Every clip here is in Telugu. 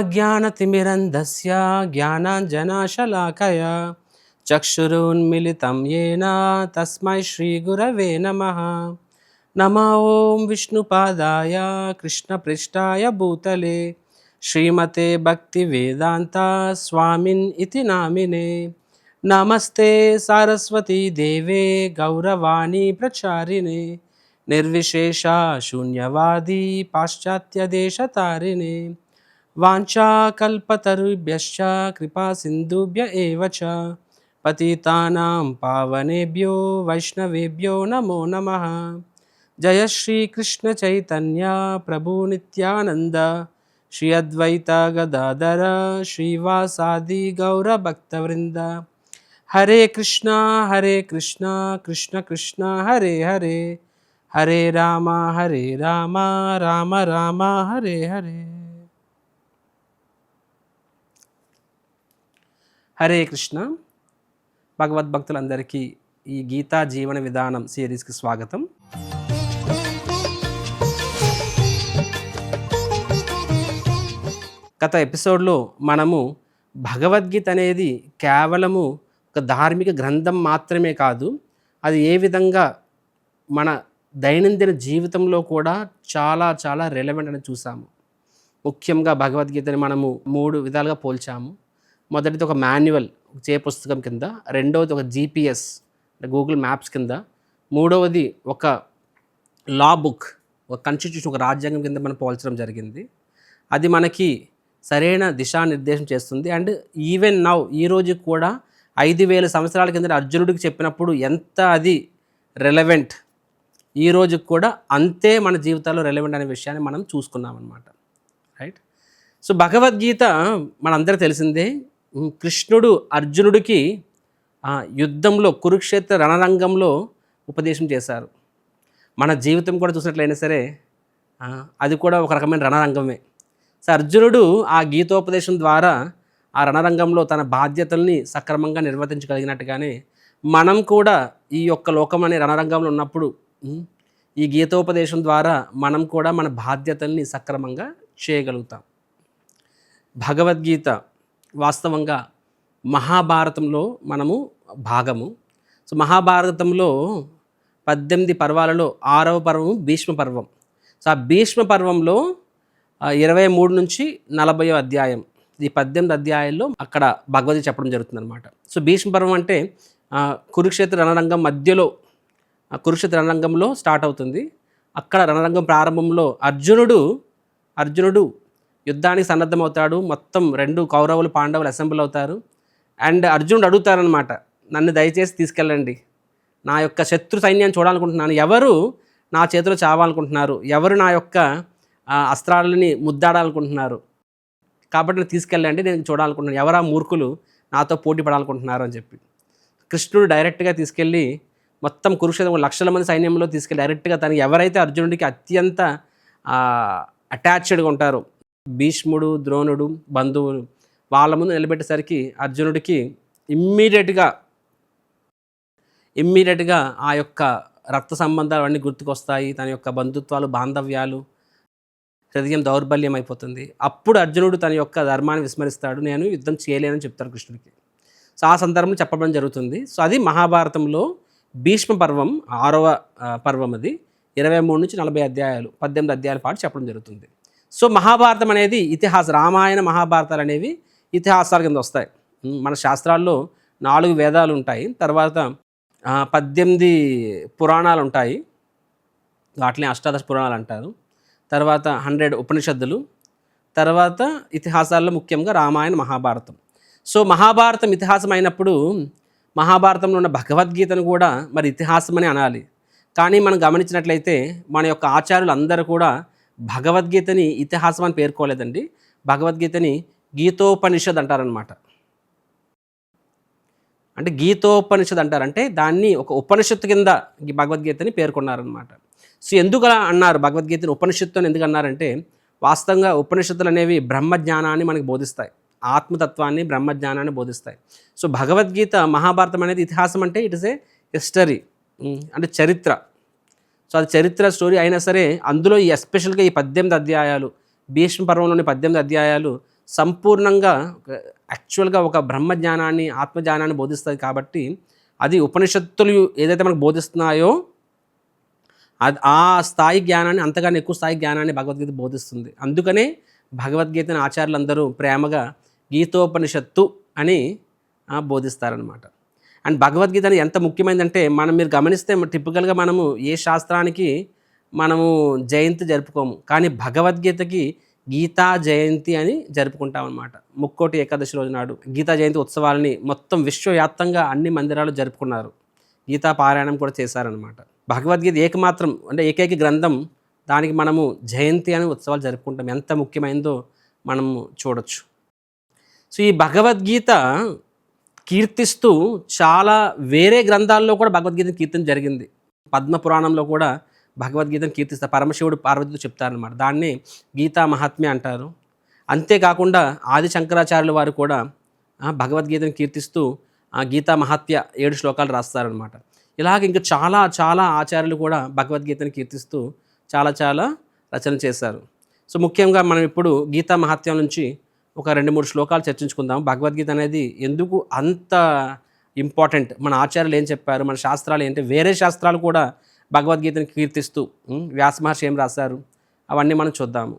ॐ अज्ञानतिमिरन्धस्य ज्ञानाञ्जनाशलाकया चक्षुरुन्मिलितं येन तस्मै श्रीगुरवे नमः नमो ॐ विष्णुपादाय कृष्णपृष्ठाय भूतले श्रीमते भक्तिवेदान्ता स्वामिन् इति नामिने नमस्ते सारस्वती देवे गौरवाणी प्रचारिणे निर्विशेषा शून्यवादी पाश्चात्यदेशतारिणे वाञ्छाकल्पतरुभ्यश्च कृपासिन्धुभ्य एव च पतितानां पावनेभ्यो वैष्णवेभ्यो नमो नमः जय श्रीकृष्णचैतन्य प्रभुनित्यानन्द श्री अद्वैत गदाधर श्रीवासादि गौरभक्तवृन्द हरे कृष्णा हरे कृष्णा कृष्ण कृष्ण हरे हरे हरे राम हरे राम राम राम हरे हरे హరే కృష్ణ. భగవద్భక్తులందరికీ ఈ గీతా జీవన విధానం సిరీస్కి స్వాగతం. గత ఎపిసోడ్లో మనము భగవద్గీత అనేది కేవలము ఒక ధార్మిక గ్రంథం మాత్రమే కాదు అది ఏ విధంగా మన దైనందిన జీవితంలో కూడా చాలా చాలా రెలవెంట్ అని చూసాము. ముఖ్యంగా భగవద్గీతని మనము మూడు విధాలుగా పోల్చాము. మొదటిది ఒక మాన్యువల్ చే పుస్తకం కింద రెండవది ఒక జీపీఎస్ గూగుల్ మ్యాప్స్ కింద మూడవది ఒక లా బుక్ ఒక కాన్స్టిట్యూషన్ ఒక రాజ్యాంగం కింద మనం పోల్చడం జరిగింది. అది మనకి సరైన దిశానిర్దేశం చేస్తుంది. అండ్ ఈవెన్ నౌ ఈ రోజు కూడా ఐదు వేల సంవత్సరాల కింద అర్జునుడికి చెప్పినప్పుడు ఎంత అది రెలవెంట్ ఈ రోజు కూడా అంతే మన జీవితాల్లో రెలవెంట్ అనే విషయాన్ని మనం చూసుకున్నాం అనమాట రైట్ సో భగవద్గీత మనందరూ తెలిసిందే కృష్ణుడు అర్జునుడికి యుద్ధంలో కురుక్షేత్ర రణరంగంలో ఉపదేశం చేశారు. మన జీవితం కూడా చూసినట్లయినా సరే అది కూడా ఒక రకమైన రణరంగమే. సో అర్జునుడు ఆ గీతోపదేశం ద్వారా ఆ రణరంగంలో తన బాధ్యతల్ని సక్రమంగా నిర్వర్తించగలిగినట్టుగానే మనం కూడా ఈ యొక్క లోకం అనే రణరంగంలో ఉన్నప్పుడు ఈ గీతోపదేశం ద్వారా మనం కూడా మన బాధ్యతల్ని సక్రమంగా చేయగలుగుతాం. భగవద్గీత వాస్తవంగా మహాభారతంలో మనము భాగము. సో మహాభారతంలో పద్దెనిమిది పర్వాలలో ఆరవ పర్వం భీష్మ పర్వం. సో ఆ భీష్మ పర్వంలో ఇరవై మూడు నుంచి నలభై అధ్యాయం. ఈ పద్దెనిమిది అధ్యాయాల్లో అక్కడ భగవద్గీత చెప్పడం జరుగుతుంది అనమాట సో భీష్మ పర్వం అంటే కురుక్షేత్ర రణరంగం మధ్యలో కురుక్షేత్ర రణరంగంలో స్టార్ట్ అవుతుంది. అక్కడ రణరంగం ప్రారంభంలో అర్జునుడు అర్జునుడు యుద్ధానికి సన్నద్ధమవుతాడు. మొత్తం రెండు కౌరవులు పాండవులు అసెంబ్ల్ అవుతారు. అండ్ అర్జునుడు అడుగుతారనమాట నన్ను దయచేసి తీసుకెళ్ళండి. నా యొక్క శత్రు సైన్యాన్ని చూడాలనుకుంటున్నాను. ఎవరు నా చేతిలో చావాలనుకుంటున్నారు? ఎవరు నా యొక్క అస్త్రాలని ముద్దాడాలనుకుంటున్నారు? కాబట్టి నేను తీసుకెళ్ళండి నేను చూడాలనుకుంటున్నాను. ఎవరా మూర్ఖులు నాతో పోటీ పడాలనుకుంటున్నారు అని చెప్పి. కృష్ణుడు డైరెక్ట్గా తీసుకెళ్ళి మొత్తం కురుక్షేత్రం లక్షల మంది సైన్యంలో తీసుకెళ్ళి డైరెక్ట్గా తను ఎవరైతే అర్జునుడికి అత్యంత అటాచ్డ్గా ఉంటారో భీష్ముడు ద్రోణుడు బంధువులు వాళ్ళ ముందు నిలబెట్టేసరికి అర్జునుడికి ఇమ్మీడియట్గా ఇమ్మీడియట్గా ఆ యొక్క రక్త సంబంధాలు అన్నీ గుర్తుకొస్తాయి. తన యొక్క బంధుత్వాలు బాంధవ్యాలు హృదయం దౌర్బల్యం అయిపోతుంది అప్పుడు అర్జునుడు తన యొక్క ధర్మాన్ని విస్మరిస్తాడు. నేను యుద్ధం చేయలేనని చెప్తాను కృష్ణుడికి. సో ఆ సందర్భంలో చెప్పడం జరుగుతుంది. సో అది మహాభారతంలో భీష్మ పర్వం ఆరవ పర్వం అది ఇరవై మూడు నుంచి నలభై అధ్యాయాలు పద్దెనిమిది అధ్యాయాల పాటు చెప్పడం జరుగుతుంది. సో మహాభారతం అనేది ఇతిహాస రామాయణ మహాభారతాలు అనేవి ఇతిహాసాల కింద వస్తాయి. మన శాస్త్రాల్లో నాలుగు వేదాలు ఉంటాయి. తర్వాత పద్దెనిమిది పురాణాలు ఉంటాయి. వాటిని అష్టాదశ పురాణాలు అంటారు. తర్వాత హండ్రెడ్ ఉపనిషత్తులు. తర్వాత ఇతిహాసాల్లో ముఖ్యంగా రామాయణ మహాభారతం. సో మహాభారతం ఇతిహాసం అయినప్పుడు మహాభారతంలో ఉన్న భగవద్గీతను కూడా మరి ఇతిహాసం అని అనాలి. కానీ మనం గమనించినట్లయితే మన యొక్క ఆచార్యులు అందరూ కూడా భగవద్గీతని ఇతిహాసం అని పేర్కోలేదండి. భగవద్గీతని గీతోపనిషద్ అంటారనమాట అంటే గీతోపనిషద్ అంటారంటే దాన్ని ఒక ఉపనిషత్తు కింద భగవద్గీతని పేర్కొన్నారనమాట సో ఎందుకు అలా అన్నారు? భగవద్గీతని ఉపనిషత్తు అని ఎందుకు అన్నారంటే వాస్తవంగా ఉపనిషత్తులు అనేవి బ్రహ్మజ్ఞానాన్ని మనకు బోధిస్తాయి. ఆత్మతత్వాన్ని బ్రహ్మజ్ఞానాన్ని బోధిస్తాయి. సో భగవద్గీత మహాభారతం అనేది ఇతిహాసం అంటే ఇట్ ఇస్ ఏ హిస్టరీ. అంటే చరిత్ర. సో అది చరిత్ర స్టోరీ అయినా సరే అందులో ఈ ఎస్పెషల్గా ఈ పద్దెనిమిది అధ్యాయాలు భీష్మ పర్వంలోని పద్దెనిమిది అధ్యాయాలు సంపూర్ణంగా యాక్చువల్గా ఒక బ్రహ్మజ్ఞానాన్ని ఆత్మజ్ఞానాన్ని బోధిస్తుంది కాబట్టి అది ఉపనిషత్తులు ఏదైతే మనకు బోధిస్తున్నాయో అది ఆ స్థాయి జ్ఞానాన్ని అంతగానే ఎక్కువ స్థాయి జ్ఞానాన్ని భగవద్గీత బోధిస్తుంది. అందుకనే భగవద్గీతని ఆచార్యులందరూ ప్రేమగా గీతోపనిషత్తు అని బోధిస్తారనమాట అండ్ భగవద్గీత అనేది ఎంత ముఖ్యమైనదంటే మనం మీరు గమనిస్తే టిపికల్గా మనము ఏ శాస్త్రానికి మనము జయంతి జరుపుకోము. కానీ భగవద్గీతకి గీతా జయంతి అని జరుపుకుంటాం అనమాట ముక్కోటి ఏకాదశి రోజు నాడు గీతా జయంతి ఉత్సవాలని మొత్తం విశ్వవ్యాప్తంగా అన్ని మందిరాలు జరుపుకున్నారు. గీతా పారాయణం కూడా చేశారనమాట భగవద్గీత ఏకమాత్రం అంటే ఏకైక గ్రంథం దానికి మనము జయంతి అని ఉత్సవాలు జరుపుకుంటాం. ఎంత ముఖ్యమైనదో మనము చూడొచ్చు. సో ఈ భగవద్గీత కీర్తిస్తూ చాలా వేరే గ్రంథాల్లో కూడా భగవద్గీత కీర్తన జరిగింది. పద్మ పురాణంలో కూడా భగవద్గీతను కీర్తిస్తారు పరమశివుడు పార్వతితో చెప్తారనమాట దాన్ని గీతా మహాత్మ్య అంటారు. అంతేకాకుండా ఆది శంకరాచార్యుల వారు కూడా భగవద్గీతను కీర్తిస్తూ ఆ గీతా మహాత్య ఏడు శ్లోకాలు రాస్తారనమాట ఇలాగ ఇంకా చాలా చాలా ఆచార్యులు కూడా భగవద్గీతను కీర్తిస్తూ చాలా చాలా రచన చేశారు. సో ముఖ్యంగా మనం ఇప్పుడు గీతా మహాత్యం నుంచి ఒక రెండు మూడు శ్లోకాలు చర్చించుకుందాం. భగవద్గీత అనేది ఎందుకు అంత ఇంపార్టెంట్? మన ఆచార్యులు ఏం చెప్పారు? మన శాస్త్రాలు ఏంటి? వేరే శాస్త్రాలు కూడా భగవద్గీతను కీర్తిస్తూ వ్యాస మహర్షి ఏం రాశారు? అవన్నీ మనం చూద్దాము.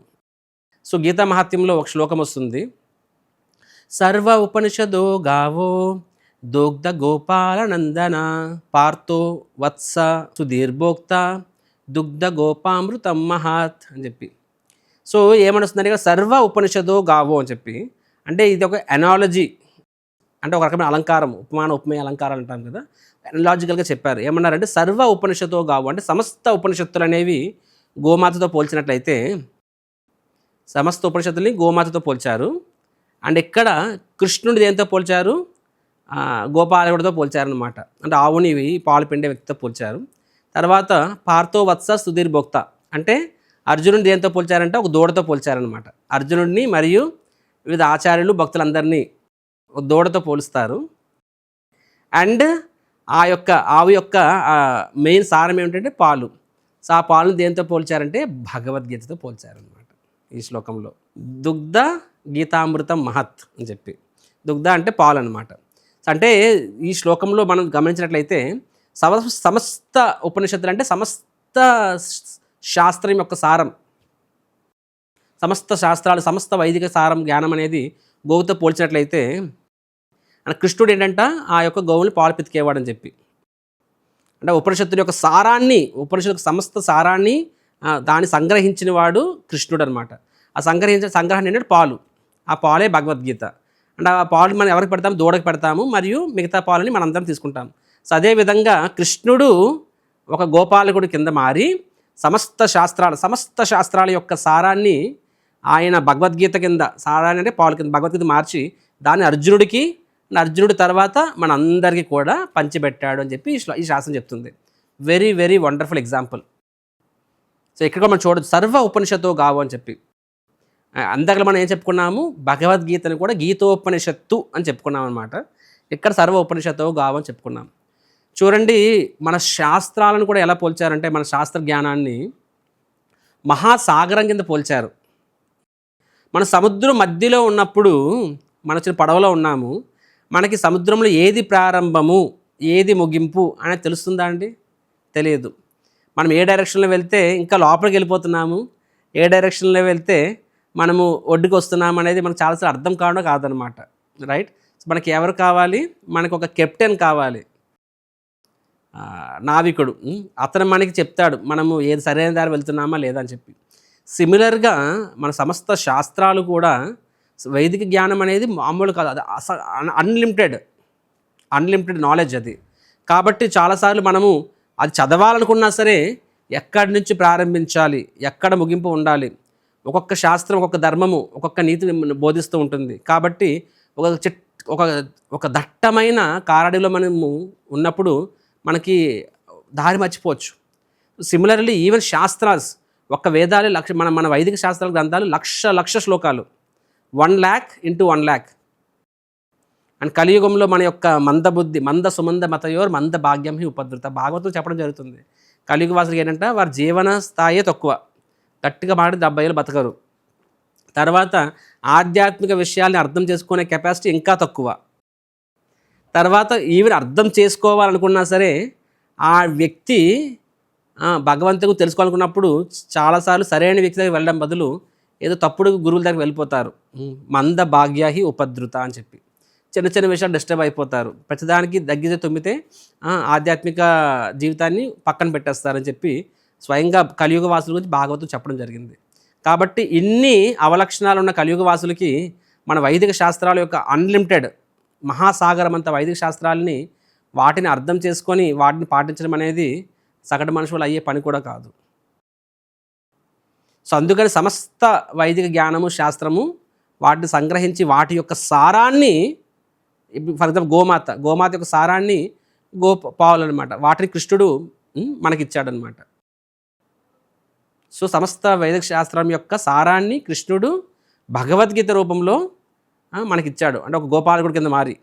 సో గీతా మహాత్యంలో ఒక శ్లోకం వస్తుంది. సర్వ ఉపనిషదో గావో దోగ్ధ గోపాల నందన పార్థో వత్స సుధీర్భోక్త దుగ్ధ గోపామృతం మహాత్ అని చెప్పి. సో ఏమనొస్తుందంటే సర్వ ఉపనిషదో గావో అని చెప్పి అంటే ఇది ఒక ఎనాలజీ అంటే ఒక రకమైన అలంకారం ఉపమాన ఉపమేయ అలంకారాలు అంటాం కదా ఎనలాజికల్గా చెప్పారు. ఏమన్నారంటే సర్వ ఉపనిషతో గావు అంటే సమస్త ఉపనిషత్తులు అనేవి గోమాతతో పోల్చినట్లయితే సమస్త ఉపనిషత్తుల్ని గోమాతతో పోల్చారు. అండ్ ఇక్కడ కృష్ణుడు దేంతో పోల్చారు? ఆ, గోపాలకుడితో పోల్చారనమాట అంటే ఆవుని పాలు పిండే వ్యక్తితో పోల్చారు. తర్వాత పార్థో వత్స సుధీర్ భోక్త అంటే అర్జునుడిని దేంతో పోల్చారంటే ఒక దూడతో పోల్చారనమాట అర్జునుడిని మరియు వివిధ ఆచార్యులు భక్తులందరినీ ఒక దూడతో పోలుస్తారు. అండ్ ఆ యొక్క ఆవు యొక్క మెయిన్ సారం ఏమిటంటే పాలు. సో ఆ పాలను దేంతో పోల్చారంటే భగవద్గీతతో పోల్చారనమాట ఈ శ్లోకంలో. దుగ్ధ గీతామృతం మహత్ అని చెప్పి. దుగ్ధ అంటే పాలు అనమాట అంటే ఈ శ్లోకంలో మనం గమనించినట్లయితే సమ సమస్త ఉపనిషత్తులు అంటే సమస్త శాస్త్రం యొక్క సారం. సమస్త శాస్త్రాలు సమస్త వైదిక సారం జ్ఞానం అనేది గోవుతో పోల్చినట్లయితే కృష్ణుడు ఏంటంట? ఆ యొక్క గోవుని పాలు పితికేవాడని చెప్పి. అంటే ఉపనిషత్తుల యొక్క సారాన్ని ఉపనిషత్తు సమస్త సారాన్ని దాన్ని సంగ్రహించిన వాడు కృష్ణుడు అనమాట ఆ సంగ్రహించిన సంగ్రహణ ఏంటంటే పాలు. ఆ పాలే భగవద్గీత. అంటే ఆ పాలు మనం ఎవరికి పెడతాము దూడకి పెడతాము. మరియు మిగతా పాలని మనందరం తీసుకుంటాం. సో అదేవిధంగా కృష్ణుడు ఒక గోపాలకుడి కింద మారి సమస్త శాస్త్రాలు సమస్త శాస్త్రాల యొక్క సారాన్ని ఆయన భగవద్గీత కింద సారాన్ని అంటే పాలు కింద భగవద్గీత మార్చి దాన్ని అర్జునుడికి అర్జునుడి తర్వాత మన అందరికీ కూడా పంచిపెట్టాడు అని చెప్పి ఈ శాస్త్రం చెప్తుంది. Very very wonderful example so ఇక్కడ మనం చూడొచ్చు. సర్వ ఉపనిషత్తు గావు అని చెప్పి. ఆ, మనం ఏం చెప్పుకున్నాము? భగవద్గీతను కూడా గీతోపనిషత్తు అని చెప్పుకున్నాం అనమాట ఇక్కడ సర్వ ఉపనిషత్తు గావు అని చెప్పుకున్నాం. చూడండి మన శాస్త్రాలను కూడా ఎలా పోల్చారంటే మన శాస్త్ర జ్ఞానాన్ని మహాసాగరం కింద పోల్చారు. మన సముద్రం మధ్యలో ఉన్నప్పుడు మన చిన్న పడవలో ఉన్నాము. మనకి సముద్రంలో ఏది ప్రారంభము ఏది ముగింపు అనేది తెలుస్తుందా అండి? తెలియదు. మనం ఏ డైరెక్షన్లో వెళ్తే ఇంకా లోపలికి వెళ్ళిపోతున్నాము. ఏ డైరెక్షన్లో వెళ్తే మనము ఒడ్డుకు వస్తున్నాము అనేది మనకు చాలాసార్లు అర్థం కావడం కాదనమాట. రైట్? మనకి ఎవరు కావాలి? మనకు ఒక కెప్టెన్ కావాలి. నావికుడు అతను మనకి చెప్తాడు మనము ఏది సరైన దారి వెళ్తున్నామా లేదా అని చెప్పి. సిమిలర్గా మన సమస్త శాస్త్రాలు కూడా వైదిక జ్ఞానం అనేది మామూలు కాదు అది అస అన్లిమిటెడ్ అన్లిమిటెడ్ నాలెడ్జ్ అది. కాబట్టి చాలాసార్లు మనము అది చదవాలనుకున్నా సరే ఎక్కడి నుంచి ప్రారంభించాలి ఎక్కడ ముగింపు ఉండాలి ఒక్కొక్క శాస్త్రం ఒక్కొక్క ధర్మము ఒక్కొక్క నీతిని బోధిస్తూ ఉంటుంది. కాబట్టి ఒక చెట్ ఒక ఒక దట్టమైన కారడిలో మనము ఉన్నప్పుడు మనకి దారి మర్చిపోవచ్చు. సిమిలర్లీ ఈవెన్ శాస్త్రాస్ ఒక్క వేదాలు లక్ష మన మన వైదిక శాస్త్రాల గ్రంథాలు లక్ష లక్ష శ్లోకాలు. One lakh into one lakh and కలియుగంలో మన యొక్క మందబుద్ధి మంద సుమంద మతయోర్ మంద భాగ్యం హి ఉపద్రుత. భాగవతం చెప్పడం జరుగుతుంది. కలియుగ వాసులకి ఏంటంటే వారి జీవన స్థాయే తక్కువ. గట్టిగా మాట డెబ్బై ఏళ్ళు బతకరు. తర్వాత ఆధ్యాత్మిక విషయాల్ని అర్థం చేసుకునే కెపాసిటీ ఇంకా తక్కువ. తర్వాత ఈవెన్ అర్థం చేసుకోవాలనుకున్నా సరే ఆ వ్యక్తి భగవంతుకు భగవంతుడు తెలుసుకోవాలనుకున్నప్పుడు చాలాసార్లు సరైన వ్యక్తి దగ్గర వెళ్ళడం బదులు ఏదో తప్పుడు గురువుల దగ్గర వెళ్ళిపోతారు. మంద భాగ్యాహి ఉపద్రుత అని చెప్పి. చిన్న చిన్న విషయాలు డిస్టర్బ్ అయిపోతారు. ప్రతిదానికి దగ్గర తుమ్మితే ఆధ్యాత్మిక జీవితాన్ని పక్కన పెట్టేస్తారని చెప్పి స్వయంగా కలియుగ వాసుల గురించి భాగవతం చెప్పడం జరిగింది. కాబట్టి ఇన్ని అవలక్షణాలు ఉన్న కలియుగ వాసులకి మన వైదిక శాస్త్రాల యొక్క అన్లిమిటెడ్ మహాసాగరం అంత వైదిక శాస్త్రాలని వాటిని అర్థం చేసుకొని వాటిని పాటించడం అనేది సగటు మనుషులు అయ్యే పని కూడా కాదు. సో అందుకని సమస్త వైదిక జ్ఞానము శాస్త్రము వాటిని సంగ్రహించి వాటి యొక్క సారాన్ని ఫర్ ఎగ్జాంపుల్ గోమాత గోమాత యొక్క సారాన్ని గో పావులు అనమాట వాటిని కృష్ణుడు మనకిచ్చాడనమాట సో సమస్త వైదిక శాస్త్రం యొక్క సారాన్ని కృష్ణుడు భగవద్గీత రూపంలో మనకిచ్చాడు. అంటే ఒక గోపాలకుడు కింద మారి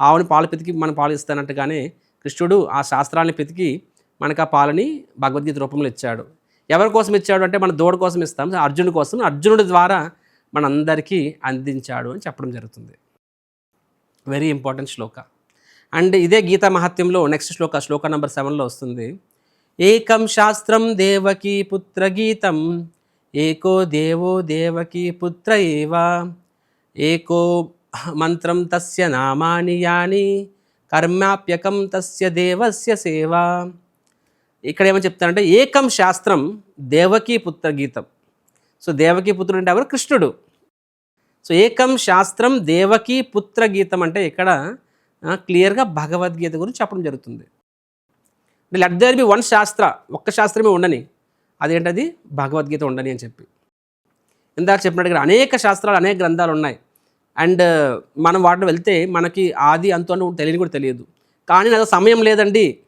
ఆవుని పాలు పితికి మనం పాలు ఇస్తానంటగానే కృష్ణుడు ఆ శాస్త్రాన్ని పితికి మనకు ఆ పాలని భగవద్గీత రూపంలో ఇచ్చాడు. ఎవరి కోసం ఇచ్చాడు అంటే మన దూడ కోసం ఇస్తాం. అర్జునుడి కోసం. అర్జునుడి ద్వారా మనందరికీ అందించాడు అని చెప్పడం జరుగుతుంది. Very important Shloka. అండ్ ఇదే గీతా మహత్యంలో నెక్స్ట్ శ్లోక శ్లోక నెంబర్ సెవెన్లో వస్తుంది. ఏకం శాస్త్రం దేవకీ పుత్ర గీతం. ఏకో దేవో దేవకీ పుత్ర ఏవా. ఏకో మంత్రం తస్య నామాని యాని కర్మాప్యకం తస్య దేవస్య సేవ. ఇక్కడ ఏమని చెప్తారంటే ఏకం శాస్త్రం దేవకీ పుత్ర గీతం. సో దేవకీ పుత్రుడు అంటే ఎవరు? కృష్ణుడు. సో ఏకం శాస్త్రం దేవకీ పుత్ర గీతం అంటే ఇక్కడ క్లియర్గా భగవద్గీత గురించి చెప్పడం జరుగుతుంది. లెట్ దేర్ బి వన్ శాస్త్ర ఒక్క శాస్త్రమే ఉండని. అదేంటది? భగవద్గీత ఉండని అని చెప్పి. ఇందాక చెప్పినట్టుగా అనేక శాస్త్రాలు అనేక గ్రంథాలు ఉన్నాయి. అండ్ మనం వాటిని వెళ్తే మనకి ఆది అంతు అని తెలియని కూడా తెలియదు. కానీ నాకు సమయం లేదండి.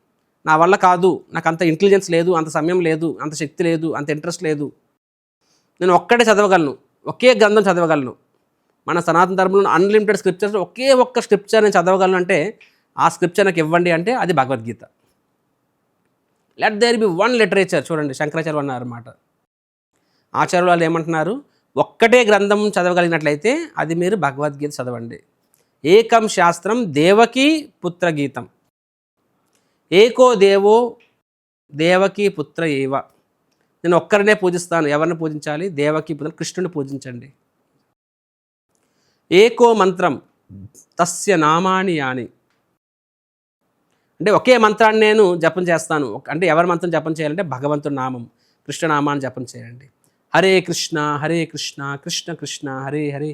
నా వల్ల కాదు. నాకు అంత ఇంటెలిజెన్స్ లేదు అంత సమయం లేదు అంత శక్తి లేదు అంత ఇంట్రెస్ట్ లేదు. నేను ఒక్కటే చదవగలను. ఒకే గ్రంథం చదవగలను. మన సనాతన ధర్మంలో అన్లిమిటెడ్ స్క్రిప్చర్స్ ఒకే ఒక్క స్క్రిప్చర్ నేను చదవగలను అంటే ఆ స్క్రిప్చర్ నాకు ఇవ్వండి అంటే అది Bhagavad Gita. Let there be one literature చూడండి శంకరాచార్య అన్నారు అన్నమాట. ఆచార్యులు వాళ్ళు ఏమంటున్నారు? ఒక్కటే గ్రంథం చదవగలిగినట్లయితే అది మీరు భగవద్గీత చదవండి. ఏకం శాస్త్రం దేవకీ పుత్ర గీతం ఏకో దేవో దేవకీ పుత్ర ఏవ. నేను ఒక్కరినే పూజిస్తాను. ఎవరిని పూజించాలి? దేవకీ పుత్ర కృష్ణుని పూజించండి. ఏకో మంత్రం తస్య నామాని యాని. అంటే ఒకే మంత్రాన్ని నేను జపం చేస్తాను. అంటే ఎవరి మంత్రం జపం చేయాలంటే భగవంతుడి నామం కృష్ణనామాన్ని జపం చేయండి. హరే కృష్ణ హరే కృష్ణ కృష్ణ కృష్ణ హరే హరే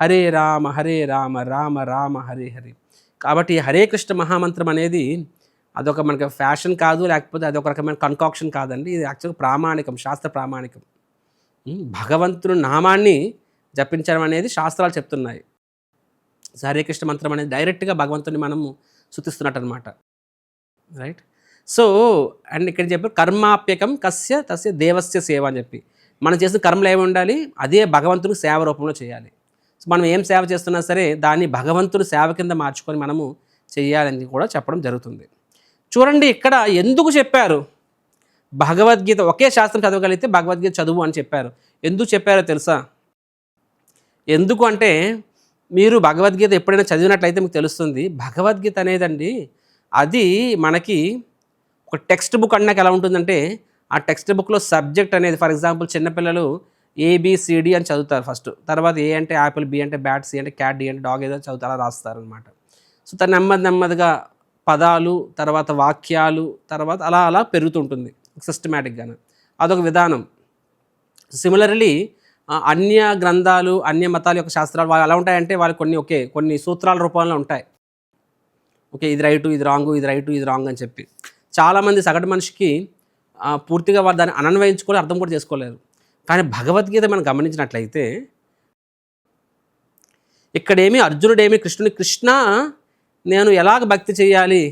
హరే రామ హరే రామ రామ రామ హరే హరే. కాబట్టి హరే కృష్ణ మహామంత్రం అనేది అదొక మనకి ఫ్యాషన్ కాదు లేకపోతే అదొక రకమైన కన్కాక్షన్ కాదండి. ఇది యాక్చువల్గా ప్రామాణికం శాస్త్ర ప్రామాణికం. భగవంతుని నామాన్ని జపించడం అనేది శాస్త్రాలు చెప్తున్నాయి. హరే కృష్ణ మంత్రం అనేది డైరెక్ట్గా భగవంతుని మనము శుతిస్తున్నట్టు అనమాట రైట్ సో అండ్ ఇక్కడ చెప్పి కర్మాప్యకం కస్య తస్య దేవస్య సేవ అని చెప్పి. మనం చేసిన కర్మలు ఏమి ఉండాలి? అదే భగవంతుని సేవ రూపంలో చేయాలి. సో మనం ఏం సేవ చేస్తున్నా సరే దాన్ని భగవంతుని సేవ కింద మార్చుకొని మనము చేయాలని కూడా చెప్పడం జరుగుతుంది. చూడండి ఇక్కడ ఎందుకు చెప్పారు? భగవద్గీత ఒకే శాస్త్రం చదవగలిగితే భగవద్గీత చదువు అని చెప్పారు. ఎందుకు చెప్పారో తెలుసా? ఎందుకు అంటే మీరు భగవద్గీత ఎప్పుడైనా చదివినట్లయితే మీకు తెలుస్తుంది భగవద్గీత అనేదండి అది మనకి ఒక టెక్స్ట్ బుక్ అన్నాక ఎలా ఉంటుందంటే ఆ టెక్స్ట్ బుక్లో సబ్జెక్ట్ అనేది ఫర్ ఎగ్జాంపుల్ చిన్నపిల్లలు ఏబిసిడి అని చదువుతారు ఫస్ట్ తర్వాత ఏ అంటే యాపిల్ బి అంటే బ్యాట్ సి అంటే క్యాట్ డి అంటే డాగ్ ఏదో చదువుతారు అలా రాస్తారు అనమాట సో తను నెమ్మది నెమ్మదిగా పదాలు తర్వాత వాక్యాలు తర్వాత అలా అలా పెరుగుతుంటుంది సిస్టమేటిక్గానే అదొక విధానం. సిమిలర్లీ అన్య గ్రంథాలు అన్య మతాల యొక్క శాస్త్రాలు వాళ్ళు ఎలా ఉంటాయంటే వాళ్ళు కొన్ని ఒకే కొన్ని సూత్రాల రూపంలో ఉంటాయి. ఓకే ఇది రైటు ఇది రాంగు ఇది రైటు ఇది రాంగ్ అని చెప్పి. చాలామంది సగటు మనిషికి పూర్తిగా వారు దాన్ని అనన్వయించుకొని అర్థం కూడా చేసుకోలేరు కానీ భగవద్గీత మనం గమనించినట్లయితే ఇక్కడేమి అర్జునుడేమి కృష్ణుని కృష్ణ నేను ఎలాగ భక్తి చేయాలి?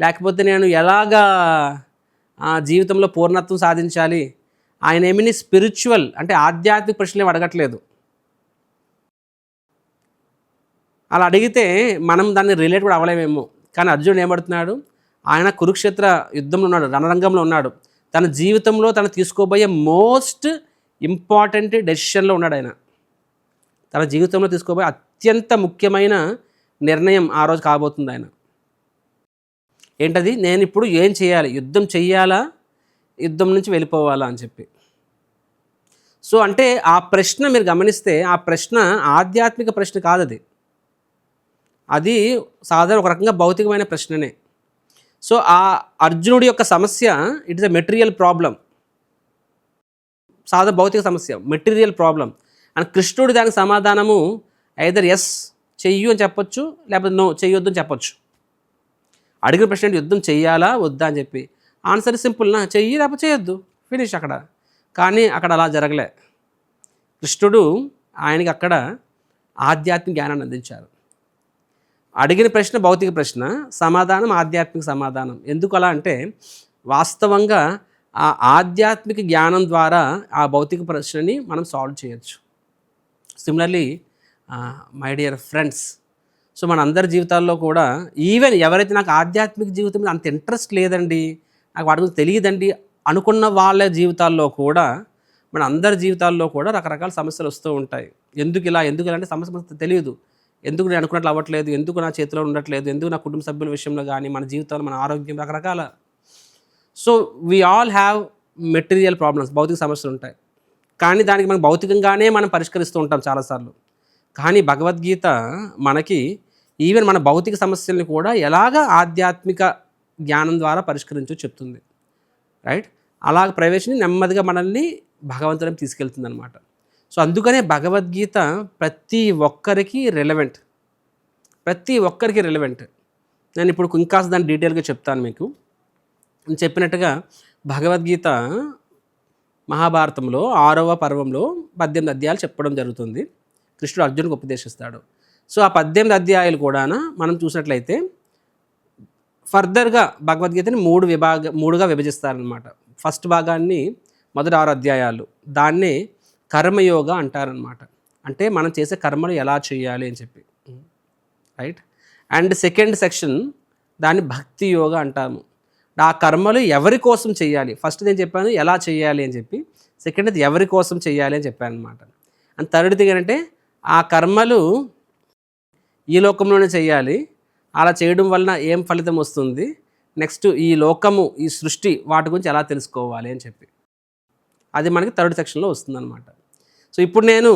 లేకపోతే నేను ఎలాగా జీవితంలో పూర్ణత్వం సాధించాలి? ఆయన ఏమిని స్పిరిచువల్ అంటే ఆధ్యాత్మిక ప్రశ్నలు అడగట్లేదు. అలా అడిగితే మనం దాన్ని రిలేట్ కూడా అవ్వలేమేమో. కానీ అర్జునుడు ఏమడుతున్నాడు ఆయన కురుక్షేత్ర యుద్ధంలో ఉన్నాడు రణరంగంలో ఉన్నాడు. తన జీవితంలో తను తీసుకోబోయే మోస్ట్ ఇంపార్టెంట్ డెసిషన్లో ఉన్నాడు ఆయన. తన జీవితంలో తీసుకోబోయే అత్యంత ముఖ్యమైన నిర్ణయం ఆ రోజు కాబోతుంది ఆయన. ఏంటది? నేను ఇప్పుడు ఏం చేయాలి? యుద్ధం చెయ్యాలా? యుద్ధం నుంచి వెళ్ళిపోవాలా అని చెప్పి. సో అంటే ఆ ప్రశ్న మీరు గమనిస్తే ఆ ప్రశ్న ఆధ్యాత్మిక ప్రశ్న కాదు అది అది సాధారణ ఒక రకంగా భౌతికమైన ప్రశ్ననే. సో ఆ అర్జునుడి యొక్క సమస్య it is a material problem సాధ భౌతిక సమస్య మెటీరియల్ ప్రాబ్లం అండ్ కృష్ణుడి దానికి సమాధానము ఐదర్ ఎస్ చెయ్యు అని చెప్పొచ్చు లేకపోతే నో చెయ్యొద్దు అని చెప్పొచ్చు. అడిగిన ప్రశ్న యుద్ధం చెయ్యాలా వద్దా అని చెప్పి. ఆన్సర్ సింపుల్ నా చెయ్యి లేకపోతే చేయొద్దు ఫినిష్ అక్కడ. కానీ అక్కడ అలా జరగలే. కృష్ణుడు ఆయనకి అక్కడ ఆధ్యాత్మిక జ్ఞానాన్ని అందించారు. అడిగిన ప్రశ్న భౌతిక ప్రశ్న సమాధానం ఆధ్యాత్మిక సమాధానం. ఎందుకు అలా అంటే వాస్తవంగా ఆ ఆధ్యాత్మిక జ్ఞానం ద్వారా ఆ భౌతిక ప్రశ్నని మనం సాల్వ్ చేయొచ్చు. Similarly my dear friends so మన అందరి జీవితాల్లో కూడా ఈవెన్ ఎవరైతే నాకు ఆధ్యాత్మిక జీవితం మీద అంత ఇంట్రెస్ట్ లేదండి నాకు వాటి గురించి తెలియదండి అనుకున్న వాళ్ళ జీవితాల్లో కూడా మన అందరి జీవితాల్లో కూడా రకరకాల సమస్యలు వస్తూ ఉంటాయి. ఎందుకు ఇలా? ఎందుకు ఇలా? అంటే సమస్య తెలియదు. ఎందుకు నేను అనుకున్నట్లు అవ్వట్లేదు? ఎందుకు నా చేతిలో ఉండట్లేదు? ఎందుకు నా కుటుంబ సభ్యుల విషయంలో కానీ మన జీవితంలో మన ఆరోగ్యం రకరకాల. So we all have material problems భౌతిక సమస్యలు ఉంటాయి. కానీ దానికి మనం భౌతికంగానే మనం పరిష్కరిస్తూ ఉంటాం చాలాసార్లు. కానీ భగవద్గీత మనకి ఈవెన్ మన భౌతిక సమస్యల్ని కూడా ఎలాగ ఆధ్యాత్మిక జ్ఞానం ద్వారా పరిష్కరించో చెప్తుంది. రైట్ అలాగ ప్రవేశిని నెమ్మదిగా మనల్ని భగవంతుడికి తీసుకెళ్తుంది అనమాట సో అందుకనే భగవద్గీత ప్రతి ఒక్కరికి రెలవెంట్ ప్రతి ఒక్కరికి రెలవెంట్ నేను ఇప్పుడు ఇంకా దాన్ని డీటెయిల్గా చెప్తాను మీకు. నేను చెప్పినట్టుగా భగవద్గీత మహాభారతంలో ఆరవ పర్వంలో పద్దెనిమిది అధ్యాయాలు చెప్పడం జరుగుతుంది. కృష్ణుడు అర్జునుకు ఉపదేశిస్తాడు. సో ఆ పద్దెనిమిది అధ్యాయాలు కూడా మనం చూసినట్లయితే ఫర్దర్గా భగవద్గీతని మూడు విభాగ మూడుగా విభజిస్తారనమాట ఫస్ట్ భాగాన్ని మొదటి ఆరు అధ్యాయాలు. దాన్నే కర్మయోగ అంటారనమాట అంటే మనం చేసే కర్మలు ఎలా చేయాలి అని చెప్పి. రైట్? అండ్ సెకండ్ సెక్షన్ దాన్ని భక్తి యోగ అంటాము. ఆ కర్మలు ఎవరి కోసం చేయాలి? ఫస్ట్ నేను చెప్పాను ఎలా చేయాలి అని చెప్పి. సెకండ్ అది ఎవరి కోసం చేయాలి అని చెప్పాను అనమాట అండ్ థర్డ్ థింగ్ ఏంటంటే ఆ కర్మలు ఈ లోకంలోనే చేయాలి. అలా చేయడం వలన ఏం ఫలితం వస్తుంది? నెక్స్ట్ ఈ లోకము ఈ సృష్టి వాటి గురించి ఎలా తెలుసుకోవాలి అని చెప్పి. అది మనకి థర్డ్ సెక్షన్లో వస్తుందన్నమాట. సో ఇప్పుడు నేను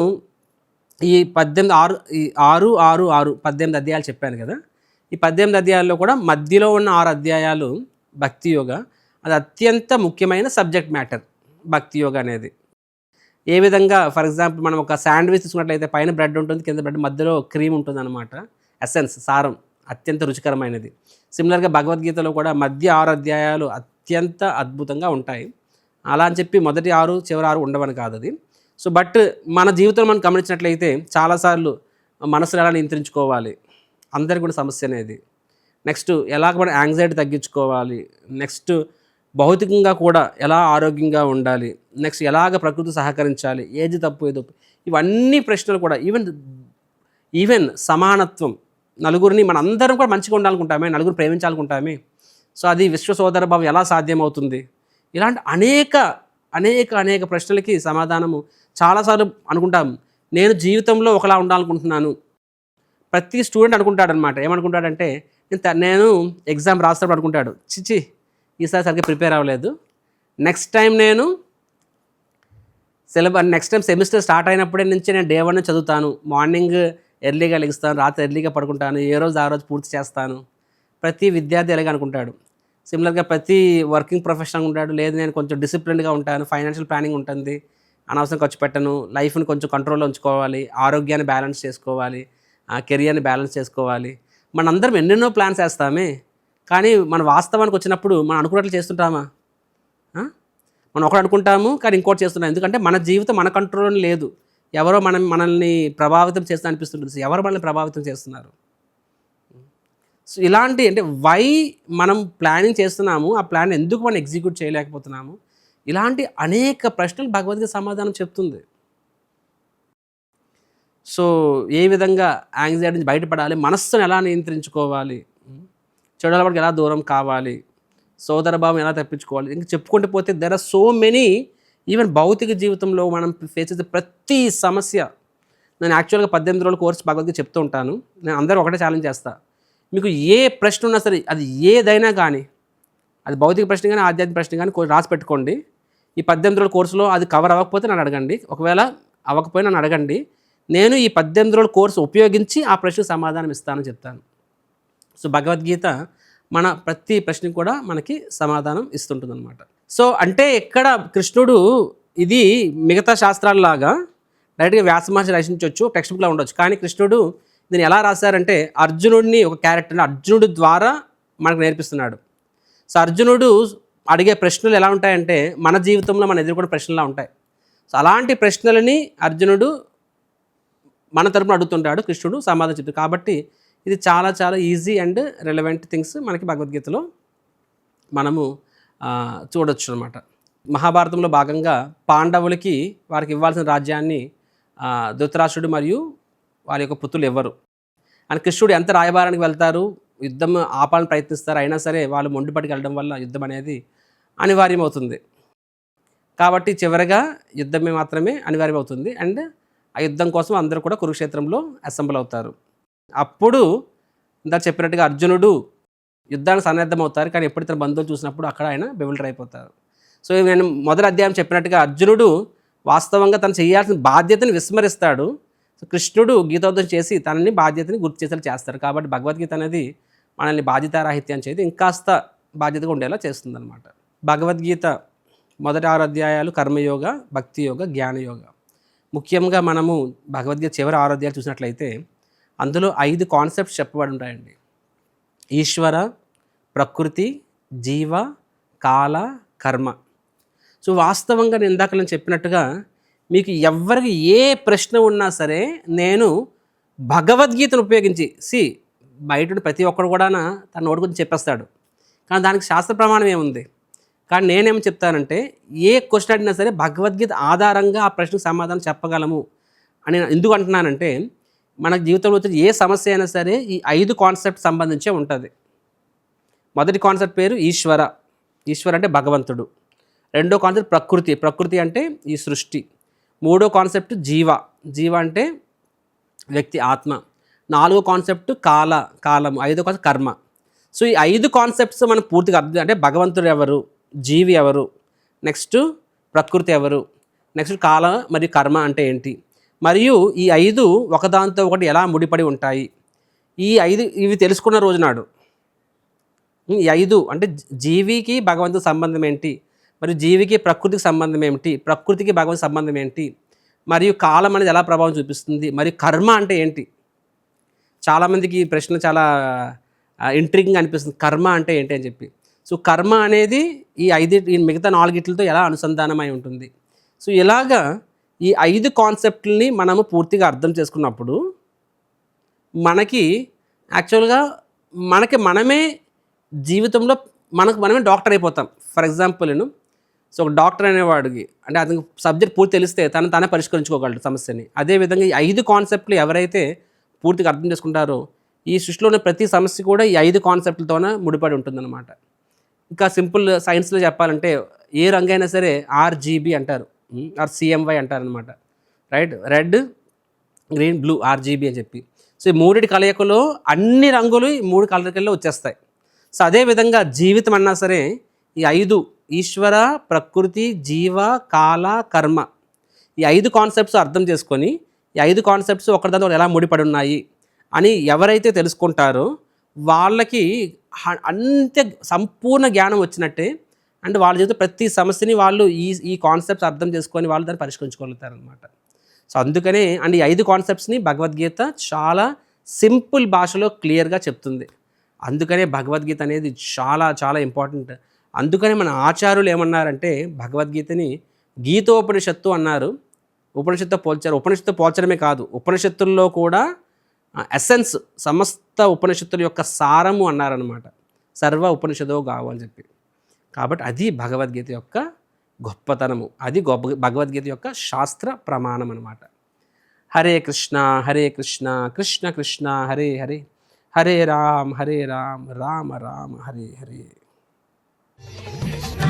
ఈ పద్దెనిమిది ఆరు ఈ ఆరు ఆరు ఆరు పద్దెనిమిది అధ్యాయాలు చెప్పాను కదా. ఈ పద్దెనిమిది అధ్యాయాల్లో కూడా మధ్యలో ఉన్న ఆరు అధ్యాయాలు భక్తి యోగ. అది అత్యంత ముఖ్యమైన సబ్జెక్ట్ మ్యాటర్ భక్తి యోగ అనేది. ఏ విధంగా ఫర్ ఎగ్జాంపుల్ మనం ఒక శాండ్విచ్ తీసుకున్నట్లయితే పైన బ్రెడ్ ఉంటుంది కింద బ్రెడ్ మధ్యలో క్రీమ్ ఉంటుంది అనమాట ఎసెన్స్ సారం అత్యంత రుచికరమైనది. సిమిలర్గా భగవద్గీతలో కూడా మధ్య ఆరు అధ్యాయాలు అత్యంత అద్భుతంగా ఉంటాయి. అలా అని చెప్పి మొదటి ఆరు చివరి ఆరు ఉండవని కాదు అది. సో బట్ మన జీవితంలో మనం గమనించినట్లయితే చాలాసార్లు మనసులు ఎలా నియంత్రించుకోవాలి? అందరికి కూడా సమస్య అనేది నెక్స్ట్ ఎలాగ మనం యాంగ్జైటీ తగ్గించుకోవాలి? నెక్స్ట్ భౌతికంగా కూడా ఎలా ఆరోగ్యంగా ఉండాలి? నెక్స్ట్ ఎలాగ ప్రకృతి సహకరించాలి? ఏది తప్పు ఏది తప్పు? ఇవన్నీ ప్రశ్నలు కూడా ఈవెన్ ఈవెన్ సమానత్వం నలుగురిని మన అందరం కూడా మంచిగా ఉండాలనుకుంటామే నలుగురు ప్రేమించాలనుకుంటామే. సో అది విశ్వ సోదర భావం ఎలా సాధ్యమవుతుంది? ఇలాంటి అనేక అనేక అనేక ప్రశ్నలకి సమాధానము చాలాసార్లు అనుకుంటాం నేను జీవితంలో ఒకలా ఉండాలనుకుంటున్నాను. ప్రతి స్టూడెంట్ అనుకుంటాడనమాట ఏమనుకుంటాడంటే నేను నేను ఎగ్జామ్ రాసేటప్పుడు అనుకుంటాడు చిచి ఈసారి సరిగ్గా ప్రిపేర్ అవ్వలేదు. నెక్స్ట్ టైం నేను syllabus next time semester start అయినప్పుడే నుంచి నేను డే వన్ చదువుతాను. మార్నింగ్ ఎర్లీగా లెగుస్తాను రాత్రి ఎర్లీగా పడుకుంటాను ఏ రోజు ఆ రోజు పూర్తి చేస్తాను. ప్రతి విద్యార్థి ఎలాగ అనుకుంటాడు. సిమిలర్గా ప్రతి వర్కింగ్ ప్రొఫెషనల్ ఉంటాడు లేదు నేను కొంచెం డిసిప్లిన్గా ఉంటాను ఫైనాన్షియల్ ప్లానింగ్ ఉంటుంది. అనవసరం ఖర్చు పెట్టను. లైఫ్ని కొంచెం కంట్రోల్లో ఉంచుకోవాలి. ఆరోగ్యాన్ని బ్యాలెన్స్ చేసుకోవాలి. ఆ కెరియర్ని బ్యాలెన్స్ చేసుకోవాలి. మనందరం ఎన్నెన్నో ప్లాన్స్ వేస్తామే. కానీ మన వాస్తవానికి వచ్చినప్పుడు మనం అనుకున్నట్లు చేస్తుంటామా? మనం ఒకటి అనుకుంటాము కానీ ఇంకోటి చేస్తున్నాం ఎందుకంటే మన జీవితం మన కంట్రోల్ లేదు. ఎవరో మనం మనల్ని ప్రభావితం చేస్తా అనిపిస్తుంటుంది. ఎవరు మనల్ని ప్రభావితం చేస్తున్నారు? సో ఇలాంటి అంటే వై మనం ప్లానింగ్ చేస్తున్నాము ఆ ప్లాన్ ఎందుకు మనం ఎగ్జిక్యూట్ చేయలేకపోతున్నాము? ఇలాంటి అనేక ప్రశ్నలు భగవద్గీత సమాధానం చెప్తుంది. సో ఏ విధంగా యాంగ్జైటీ నుంచి బయటపడాలి? మనస్సును ఎలా నియంత్రించుకోవాలి? చెడు అలవాటుకి ఎలా దూరం కావాలి? సోదరభావం ఎలా తప్పించుకోవాలి? ఇంకా చెప్పుకుంటూ పోతే there are so many even భౌతిక జీవితంలో మనం ఫేస్ చేసే ప్రతి సమస్య. నేను యాక్చువల్గా పద్దెనిమిది రోజుల కోర్స్ భగవద్గీత చెప్తూ ఉంటాను. నేను అందరూ ఒకటే ఛాలెంజ్ చేస్తా. మీకు ఏ ప్రశ్న ఉన్నా సరే అది ఏదైనా కానీ అది భౌతిక ప్రశ్న కానీ ఆధ్యాత్మిక ప్రశ్న కానీ రాసి పెట్టుకోండి. ఈ పద్దెనిమిది రోజుల కోర్సులో అది కవర్ అవ్వకపోతే నన్ను అడగండి. ఒకవేళ అవ్వకపోయినా నన్ను అడగండి. నేను ఈ పద్దెనిమిది రోజుల కోర్సు ఉపయోగించి ఆ ప్రశ్నకు సమాధానం ఇస్తానని చెప్తాను. సో భగవద్గీత మన ప్రతి ప్రశ్నకు కూడా మనకి సమాధానం ఇస్తుంటుందన్నమాట. సో అంటే ఇక్కడ కృష్ణుడు ఇది మిగతా శాస్త్రాలలాగా డైరెక్ట్గా వ్యాసమహర్షి రచించవచ్చు టెక్స్ట్ బుక్లో ఉండొచ్చు. కానీ కృష్ణుడు దీన్ని ఎలా రాశారంటే అర్జునుడిని ఒక క్యారెక్టర్ అర్జునుడి ద్వారా మనకు నేర్పిస్తున్నాడు. సో అర్జునుడు అడిగే ప్రశ్నలు ఎలా ఉంటాయంటే మన జీవితంలో మన ఎదుర్కొన్న ప్రశ్నలా ఉంటాయి. సో అలాంటి ప్రశ్నలని అర్జునుడు మన తరపున అడుగుతుంటాడు కృష్ణుడు సమాధానం చెప్తాడు. కాబట్టి ఇది చాలా చాలా ఈజీ అండ్ రెలవెంట్ థింగ్స్ మనకి భగవద్గీతలో మనము చూడొచ్చు అనమాట మహాభారతంలో భాగంగా పాండవులకి వారికి ఇవ్వాల్సిన రాజ్యాన్ని ధృతరాష్ట్రుడు మరియు వారి యొక్క పుత్రులు ఇవ్వరు అని కృష్ణుడు ఎంత రాయబారానికి వెళ్తారు యుద్ధం ఆపాలని ప్రయత్నిస్తారు. అయినా సరే వాళ్ళు మొండిపటికి వెళ్ళడం వల్ల యుద్ధం అనేది అనివార్యమవుతుంది. కాబట్టి చివరిగా యుద్ధమే మాత్రమే అనివార్యం అవుతుంది అండ్ ఆ యుద్ధం కోసం అందరూ కూడా కురుక్షేత్రంలో అసెంబ్ల్ అవుతారు. అప్పుడు ఇందా చెప్పినట్టుగా అర్జునుడు యుద్ధానికి సన్నద్ధం అవుతారు కానీ ఎప్పుడు తన బంధువులు చూసినప్పుడు అక్కడ ఆయన బెవిల్టర్ అయిపోతారు సో నేను మొదటి అధ్యాయం చెప్పినట్టుగా అర్జునుడు వాస్తవంగా తను చేయాల్సిన బాధ్యతను విస్మరిస్తాడు. సో కృష్ణుడు గీతోద్ధం చేసి తనని బాధ్యతని గుర్తు చేసేలా చేస్తారు. కాబట్టి భగవద్గీత అనేది మనల్ని బాధ్యతారాహిత్యం చేసి ఇంకాస్త బాధ్యతగా ఉండేలా చేస్తుందన్నమాట. భగవద్గీత మొదటి ఆరు అధ్యాయాలు కర్మయోగ భక్తి యోగ జ్ఞానయోగ. ముఖ్యంగా మనము భగవద్గీత చివరి ఆరు అధ్యాయాలు చూసినట్లయితే అందులో ఐదు కాన్సెప్ట్స్ చెప్పబడి ఉంటాయండి. ఈశ్వర ప్రకృతి జీవ కాల కర్మ. సో వాస్తవంగా నేను ఇందాక నేను చెప్పినట్టుగా మీకు ఎవరికి ఏ ప్రశ్న ఉన్నా సరే నేను భగవద్గీతను ఉపయోగించి సి బయట ప్రతి ఒక్కడు కూడా తన నోటి గురించి చెప్పేస్తాడు. కానీ దానికి శాస్త్ర ప్రమాణం ఏముంది? కానీ నేనేం చెప్తానంటే ఏ క్వశ్చన్ అడిగినా సరే భగవద్గీత ఆధారంగా ఆ ప్రశ్నకు సమాధానం చెప్పగలము అని నేను ఎందుకు అంటున్నానంటే మన జీవితంలో వచ్చిన ఏ సమస్య అయినా సరే ఈ ఐదు కాన్సెప్ట్ సంబంధించే ఉంటుంది. మొదటి కాన్సెప్ట్ పేరు ఈశ్వర. ఈశ్వర అంటే భగవంతుడు. రెండో కాన్సెప్ట్ ప్రకృతి. ప్రకృతి అంటే ఈ సృష్టి. మూడో కాన్సెప్ట్ జీవ. జీవ అంటే వ్యక్తి ఆత్మ. నాలుగో కాన్సెప్ట్ కాల కాలము. ఐదో కాన్సెప్ట్ కర్మ. సో ఈ ఐదు కాన్సెప్ట్స్ మనం పూర్తిగా అర్థం అంటే భగవంతుడు ఎవరు జీవి ఎవరు నెక్స్ట్ ప్రకృతి ఎవరు నెక్స్ట్ కాల మరియు కర్మ అంటే ఏంటి. మరియు ఈ ఐదు ఒకదానితో ఒకటి ఎలా ముడిపడి ఉంటాయి. ఈ ఐదు ఇవి తెలుసుకున్న రోజు నాడు ఈ ఐదు అంటే జీవికి భగవంతుడు సంబంధం ఏంటి? మరియు జీవికి ప్రకృతికి సంబంధం ఏమిటి? ప్రకృతికి భగవంతు సంబంధం ఏంటి? మరియు కాలం అనేది ఎలా ప్రభావం చూపిస్తుంది? మరియు కర్మ అంటే ఏంటి? చాలామందికి ఈ ప్రశ్న చాలా ఇంట్రిగింగ్ అనిపిస్తుంది. కర్మ అంటే ఏంటి అని చెప్పి. సో కర్మ అనేది ఈ ఐదు ఈ మిగతా నాలుగిట్లతో ఎలా అనుసంధానమై ఉంటుంది? సో ఇలాగా ఈ ఐదు కాన్సెప్ట్ని మనము పూర్తిగా అర్థం చేసుకున్నప్పుడు మనకి యాక్చువల్గా మనకి మనమే జీవితంలో మనకు మనమే డాక్టర్ అయిపోతాం. ఫర్ ఎగ్జాంపుల్ నేను సో ఒక డాక్టర్ అనేవాడికి అంటే అతనికి సబ్జెక్ట్ పూర్తి తెలిస్తే తను తానే పరిష్కరించుకోగలడు సమస్యని. అదేవిధంగా ఈ ఐదు కాన్సెప్ట్లు ఎవరైతే పూర్తిగా అర్థం చేసుకుంటారో ఈ సృష్టిలో ఉన్న ప్రతి సమస్య కూడా ఈ ఐదు కాన్సెప్ట్లతోనే ముడిపడి ఉంటుందన్నమాట. ఇంకా సింపుల్ సైన్స్లో చెప్పాలంటే ఏ రంగైనా సరే ఆర్జీబీ అంటారు. ఆర్ సిఎంవై అంటారు అనమాట right? Red green blue RGB అని చెప్పి. సో ఈ మూడిటి కలయికలో అన్ని రంగులు ఈ మూడు కలయికల్లో వచ్చేస్తాయి. సో అదేవిధంగా జీవితం అన్నా సరే ఈ ఐదు ఈశ్వర ప్రకృతి జీవ కాల కర్మ. ఈ ఐదు కాన్సెప్ట్స్ అర్థం చేసుకొని ఈ ఐదు కాన్సెప్ట్స్ ఒకరిదాని ఎలా ముడిపడి ఉన్నాయి అని ఎవరైతే తెలుసుకుంటారో వాళ్ళకి అంత అంతే సంపూర్ణ జ్ఞానం వచ్చినట్టే అండ్ వాళ్ళ జీవితం ప్రతి సమస్యని వాళ్ళు ఈ ఈ కాన్సెప్ట్స్ అర్థం చేసుకొని వాళ్ళు దాన్ని పరిష్కరించుకోగలుగుతారనమాట సో అందుకనే అండ్ ఈ ఐదు కాన్సెప్ట్స్ని భగవద్గీత చాలా సింపుల్ భాషలో క్లియర్గా చెప్తుంది. అందుకనే భగవద్గీత అనేది చాలా చాలా ఇంపార్టెంట్ అందుకనే మన ఆచార్యులు ఏమన్నారంటే భగవద్గీతని గీతోపనిషత్తు అన్నారు. ఉపనిషత్తు పోల్చారు. ఉపనిషత్తు పోల్చడమే కాదు ఉపనిషత్తుల్లో కూడా ఎసెన్స్ సమస్త ఉపనిషత్తుల యొక్క సారము అన్నారనమాట సర్వ ఉపనిషదో గావు అని చెప్పి. కాబట్టి అది భగవద్గీత యొక్క గొప్పతనము. అది గొప్ప భగవద్గీత యొక్క శాస్త్ర ప్రమాణం అనమాట హరే కృష్ణ హరే కృష్ణ కృష్ణ కృష్ణ హరే హరే. హరే రామ్ హరే రామ్ రామ రామ హరే హరే. It's not-